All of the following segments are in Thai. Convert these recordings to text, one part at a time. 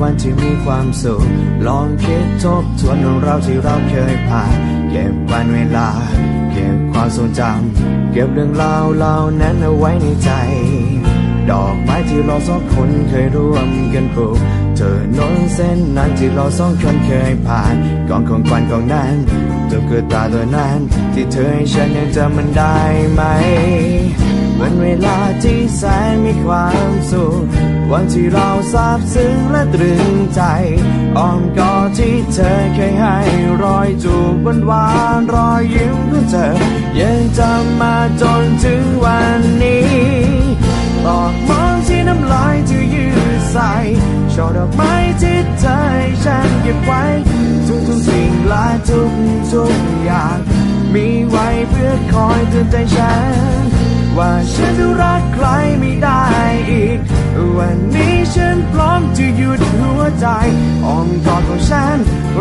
วันที่มีความสุข ลองคิดทบทวนเรื่องราวที่เราเคยผ่าน เก็บวันเวลา เก็บความทรงจำ เก็บเรื่องราวเหล่านั้นเอาไว้ในใจ ดอกไม้ที่เราสองคนเคยร่วมกันปลูก เธอนนเส้นนั้นที่เราสองคนเคยผ่านกองของควันกองนั้นตุ๊กตาตัวนั้น ที่เธอให้ฉันยังจำมันได้ไหม วันเวลาที่แสนมีความสุข วันที่เราซาบซึ้งและตรึงใจอ้อมกอดที่เธอเคยให้รอยจูบหวานหวานรอยยิ้มของเธอ ยังจำมาจนถึงวันนี้ตอกมองที่น้ำลายที่ยืดใส่ช่อดอกไม้ที่เธอให้ฉันเก็บไว้ ทุกทุกๆสิ่งและทุกทุกๆอย่าง มีไว้เพื่อคอยเตือนใจฉัน ว่าฉันจะรักใครไม่ได้อีก วันนี้ฉันพร้อมจะหยุดหัวใจอ้อมกอดของฉัน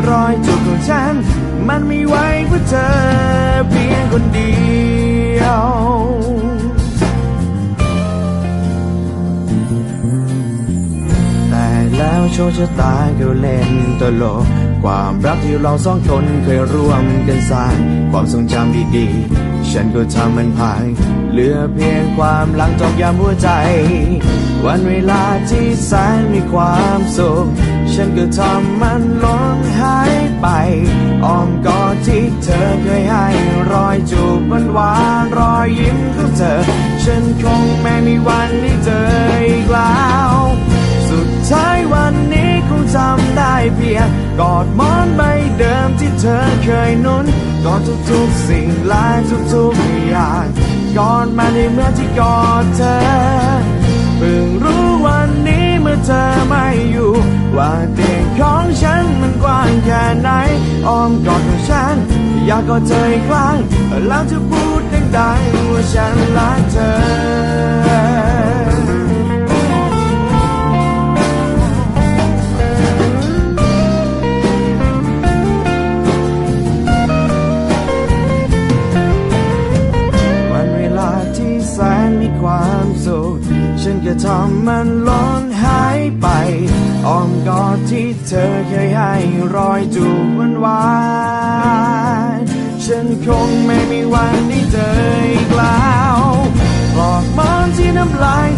รอยจูบของฉัน มันไมีไหวเพื่อเธอเพียงคนเดียวแต่แล้วโชคชะตาก็เล่นตลก ความรักที่เราสองคนเคยร่วมกันสร้างความทรงจำดีๆ ฉันก็ทำมันพังเหลือเพียงความหลังตอกย้ำหัวใจ วันเวลาที่แสนมีความสุข ฉันก็ทำมันล้นหายไปอ้อมกอดที่เธอเคยให้รอยจูบหวานหวานรอยยิ้มของเธอ ฉันคงไม่มีวันได้เจออีกแล้ว เคยนุนกอดทุกๆสิ่งและทุกๆอย่างกอดมาในเมื่อที่กอดเธอเพิ่งรู้วันนี้เมื่อเธอไม่อยู่ ว่าเตียงของฉันมันกว้างแค่ไหนอ้อมกอดของฉัน อยากกอดเธออีกครั้งแล้วจะพูดดังๆว่าฉันรักเธอีความสุข ฉันก็ทำมันล้นหายไปอ้อมกอดที่เธอเคยให้รอยจูบมันหวานฉันคงไม่มีวันได้เจออีกแล้วหลอกมันที่น้ำลาย